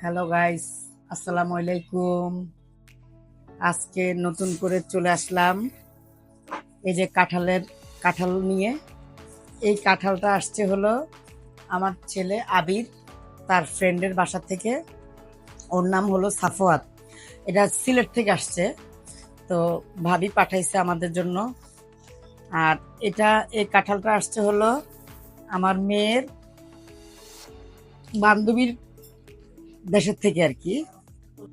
Hello guys আসসালামু আলাইকুম আজকে নতুন করে চলে আসলাম। এই যে কাঁঠালের কাঁঠাল নিয়ে। এই কাঁঠালটা আসছে হলো আমার ছেলে আবির, তার ফ্রেন্ডের বাসা থেকে। ওর নাম হলো সাফওয়াত। এটা সিলেট থেকে আসছে। তো ভাবি পাঠাইছে আমাদের জন্য। আর এটা, এই কাঁঠালটা আসছে হলো আমার মেয়ের বান্ধবীর দেশের থেকে আর কি।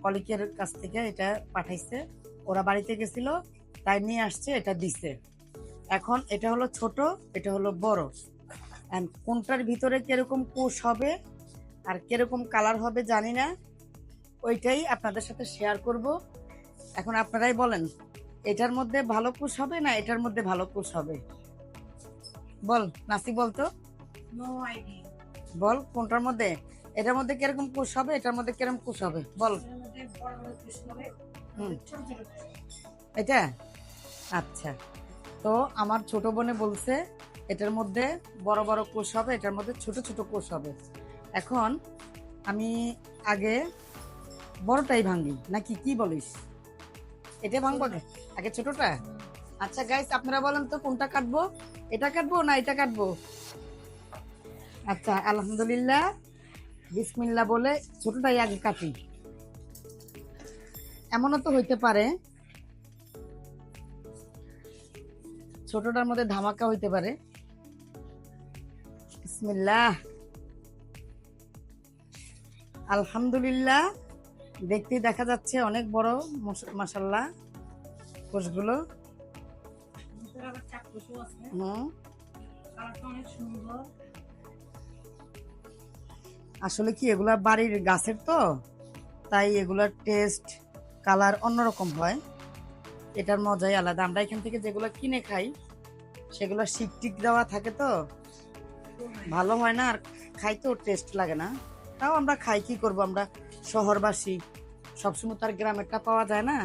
কলিকের কাছ থেকে এটা পাঠাইছে। ওরা বাড়িতে গেছিল তাই নিয়ে আসছে এটা দিছে। এখন এটা হলো ছোট এটা হলো বড়। কোনটার ভিতরে কীরকম কোষ হবে আর কীরকম কালার হবে জানি না। ওইটাই আপনাদের সাথে শেয়ার করব। এখন আপনারাই বলেন এটার মধ্যে ভালো কোষ হবে না এটার মধ্যে ভালো কোষ হবে? বল নাসি বলতো? বল কোনটার মধ্যে? এটার মধ্যে কীরকম কোষ হবে? এটার মধ্যে কীরকম কোষ হবে? বল। এটা? আচ্ছা। তো আমার ছোট বোনে বলছে এটার মধ্যে বড় বড় কোষ হবে এটার মধ্যে ছোট ছোট কোষ হবে। এখন আমি আগে বড়টাই ভাঙি নাকি কি বলিস? এটা ভাঙবো? আগে ছোটটা? আচ্ছা গাইস আপনারা বলেন তো কোনটা কাটবো? এটা কাটবো না এটা কাটবো? আচ্ছা আলহামদুলিল্লাহ। বিসমিল্লাহ বলে ছোটটাই আগে কাটি। এমনও তো হইতে পারে। ছোটটার মধ্যে ধামাকা হইতে পারে। বিসমিল্লাহ। আলহামদুলিল্লাহ দেখতে দেখা যাচ্ছে অনেক বড় মাসাল্লাহ কোষগুলো। হুম। অনেক সুন্দর। আসলে কি, এগুলা বাড়ির গাছের তো, তাই এগুলার টেস্ট কালার অন্যরকম হয়। এটার মজাই আলাদা। আমরা এখান থেকে যেগুলো কিনে খাই, সেগুলো শিকটিক দেওয়া থাকে তো। ভালো হয় না, আর খাইতেও টেস্ট লাগে না। তাও আমরা খাই, কি করব আমরা? শহরবাসী, সবসময় তার গ্রামেরটা পাওয়া যায় না।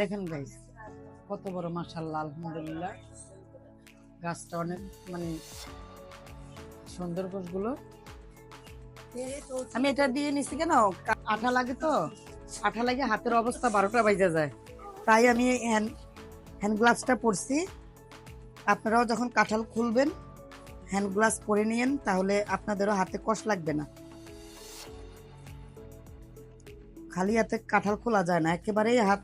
দেখেন গাইস কত বড় মাশাল্লাহ আলহামদুলিল্লাহ। গাছটা অনেক মানে সুন্দর গাছগুলো আমি এটা দিয়ে নিছি কেন? আঠা লাগে তো। আঠা লাগে হাতের অবস্থা বারোটা বাজে যায়। তাই আমি হ্যান্ড হ্যান্ড গ্লাভসটা পরছি। আপনারাও যখন কাঁঠাল খুলবেন হ্যান্ড গ্লাভস পরে নিয়েন, তাহলে আপনাদেরও হাতে কষ্ট লাগবে না। খালি হাতে কাঁঠাল খোলা যায় না, একেবারেই হাত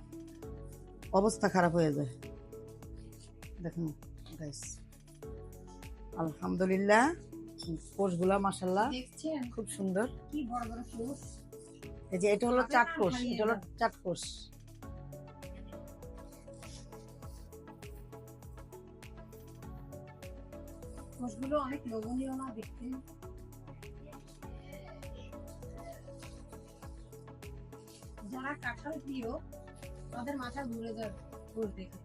অবস্থা খারাপ হয়ে যায়। দেখুন গাইস আলহামদুলিল্লাহ কোষগুলা মাসাল্লাহ খুব সুন্দর। এই যে এটা হলো চাটকোষ এটা হলো চাটকোষ ফুসগুলো অনেক লোভনীয় না দেখতে? যারা কাঁঠাল প্রিয় তাদের মাথা ঘুরে ফুল দেখে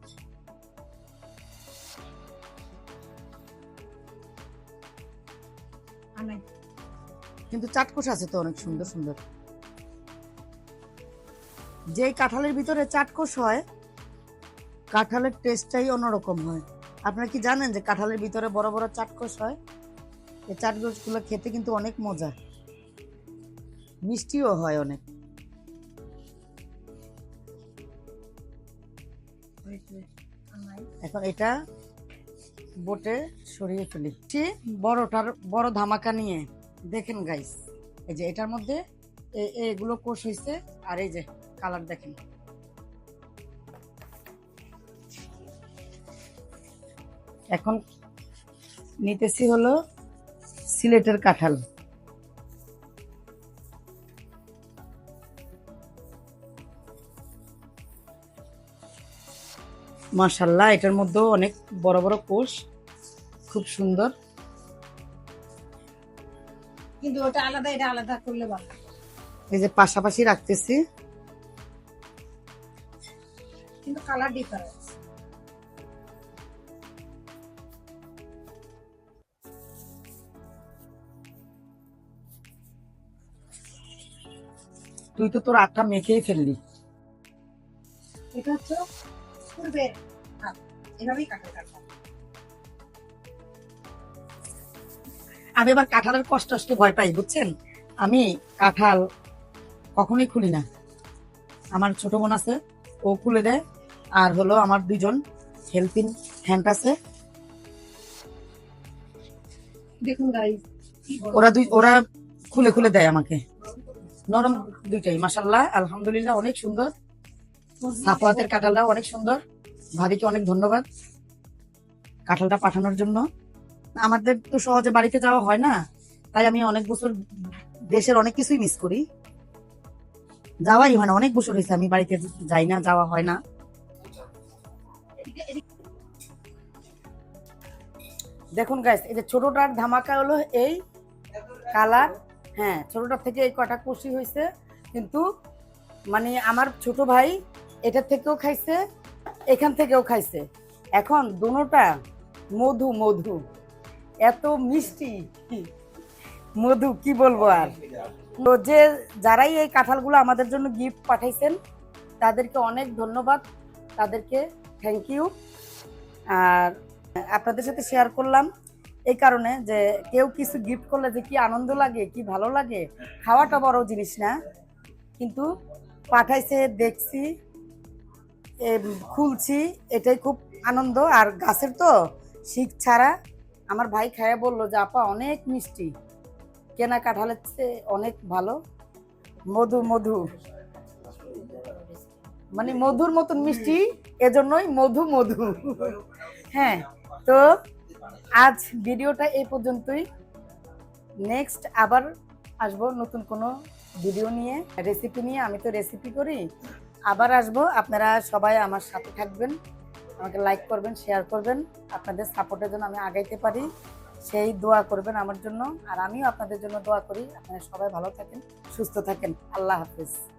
কিন্তু চাটকোষ আছে তো অনেক সুন্দর সুন্দর। যে কাঁঠালের ভিতরে চাটকোষ হয়, কাঁঠালের টেস্টটাই অন্যরকম হয়। আপনারা কি জানেন যে কাঁঠালের ভিতরে বড় বড় চাটকোষ হয়? এই চাটকোষগুলো খেতে কিন্তু অনেক মজা। মিষ্টিও হয় অনেক। এখন এটা বোটে সরিয়ে ফেলি। সে বড়টার, বড় ধামাকা নিয়ে। দেখেন গাইস এই যে এটার মধ্যে এগুলো কোষ হয়েছে আর এই যে কালার দেখেন। এখন নিতেছি হলো সিলেটের কাঁঠাল। মাশাল্লাহ এটার মধ্যেও অনেক বড় বড় কোষ। খুব সুন্দর। কিন্তু ওটা আলাদা এটা আলাদা করলে ভালো। এই যে পাশাপাশি রাখতেছি। কিন্তু কালার ডিফারেন্স তুই তো তোর আটটা মেখেই ফেললি। এটা হচ্ছে পূর্বের এভাবেই কাঁঠাল কাটতে হবে। আমি আবার কাঁঠালের কষ্ট আসতে ভয় পাই বুঝছেন? আমি কাঁঠাল কখনোই খুলি না। আমার ছোট বোন আছে ও খুলে দেয় আর হলো আমার দুজন হেল্পিং হ্যান্ড আছে। দেখুন ওরা দুই ওরা খুলে খুলে দেয় আমাকে। নরম দুইটাই মাসাল্লাহ আলহামদুলিল্লাহ অনেক সুন্দর। সাফাতের কাঁঠালটা অনেক সুন্দর। ভাবিকে অনেক ধন্যবাদ কাঁঠালটা পাঠানোর জন্য। আমাদের তো সহজে বাড়িতে যাওয়া হয় না, তাই আমি অনেক বছর দেশের অনেক কিছুই মিস করি। যাওয়াই হয় না, অনেক বছর হয়েছে আমি বাড়িতে যাই না, যাওয়া হয় না। দেখুন গাইস এই যে ছোটটার ধামাকা হলো এই কালার। হ্যাঁ ছোটটার থেকে এই কটা কুশি হয়েছে। কিন্তু মানে আমার ছোট ভাই এটার থেকেও খাইছে, এখান থেকেও খাইছে। এখন দুটোটা মধু মধু। এত মিষ্টি। মধু, কি বলব আর? তো যে যারাই এই কাঁঠালগুলো আমাদের জন্য গিফট পাঠাইছেন, তাদেরকে অনেক ধন্যবাদ। তাদেরকে থ্যাংক ইউ আর আপনাদের সাথে শেয়ার করলাম এই কারণে যে কেউ কিছু গিফট করলে যে কি আনন্দ লাগে, কি ভালো লাগে, খাওয়াটা বড় জিনিস না। কিন্তু পাঠাইছে, দেখছি। খুলছি, এটাই খুব আনন্দ। আর গাছের তো শিখ ছাড়া আমার ভাই খায়া বলল যে, আপা, অনেক মিষ্টি। কেনা কাঁঠালের চেয়ে অনেক ভালো। মধু মধু। মানে মধুর মতন মিষ্টি, এজন্যই মধু মধু। হ্যাঁ তো আজ ভিডিওটা এই পর্যন্তই। নেক্সট আবার আসব নতুন কোনো ভিডিও নিয়ে, রেসিপি নিয়ে। আমি তো রেসিপি করি। আবার আসব। আপনারা সবাই আমার সাথে থাকবেন, আমাকে লাইক করবেন শেয়ার করবেন। আপনাদের সাপোর্টের জন্য আমি আগাইতে পারি। সেই দোয়া করবেন আমার জন্য। আর আমিও আপনাদের জন্য দোয়া করি। আপনারা সবাই ভালো থাকেন, সুস্থ থাকেন। আল্লাহ হাফিজ।